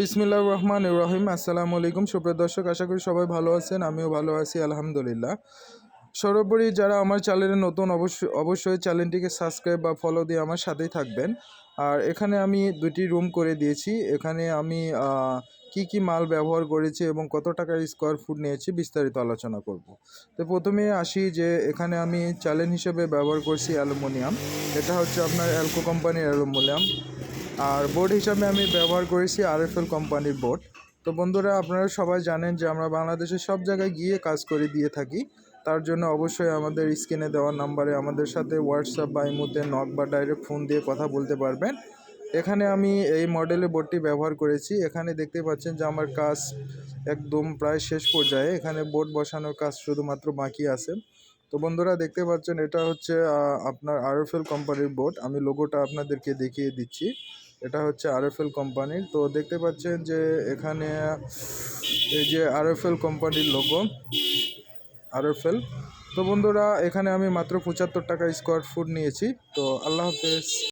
বিসমিল্লাহ রহমান রহিম। আসসালামু আলাইকুম। সুপ্রিয় দর্শক, আশা করি সবাই ভালো আছেন, আমিও ভালো আছি, আলহামদুলিল্লাহ। সর্বোপরি যারা আমার চ্যানেলে নতুন অবশ্যই অবশ্যই চ্যানেলটিকে সাবস্ক্রাইব বা ফলো দিয়ে আমার সাথেই থাকবেন। আর এখানে আমি দুটি রুম করে দিয়েছি। এখানে আমি কি কি মাল ব্যবহার করেছি এবং কত টাকার স্কোয়ার ফুট নিয়েছি বিস্তারিত আলোচনা করব। তো প্রথমে আসি যে, এখানে আমি চ্যালেঞ্জ হিসেবে ব্যবহার করছি অ্যালুমিনিয়াম। এটা হচ্ছে আপনার অ্যালকো কোম্পানির অ্যালুমিনিয়াম। আর বোর্ড হিসাবে আমি ব্যবহার করেছি আরএফএল কোম্পানির বোর্ড তো বন্ধুরা, আপনারা সবাই জানেন যে আমরা বাংলাদেশের সব জায়গায় গিয়ে কাজ করে দিয়ে থাকি। তার জন্য অবশ্যই আমাদের স্ক্রিনে দেওয়া নাম্বারে আমাদের সাথে হোয়াটসঅ্যাপ বা ইমোতে নক বা ডাইরেক্ট ফোন দিয়ে কথা বলতে পারবেন। এখানে আমি এই মডেলের বোর্ডটি ব্যবহার করেছি। এখানে দেখতে পাচ্ছেন যে আমার কাজ একদম প্রায় শেষ পর্যায়ে। এখানে বোর্ড বসানোর কাজ শুধুমাত্র বাকি আছে। তো বন্ধুরা, দেখতে পাচ্ছেন এটা হচ্ছে আপনার আরএফএল কোম্পানির বোর্ড আমি লোগোটা আপনাদেরকে দেখিয়ে দিচ্ছি। এটা হচ্ছে আরএফএল কোম্পানির তো দেখতে পাচ্ছেন যে এখানে এই যে আরএফএল কোম্পানির লোগো আরএফএল তো বন্ধুরা, এখানে আমি মাত্র পঁচাত্তর টাকা স্কোয়ার ফুট নিয়েছি। তো আল্লাহ হাফেজ।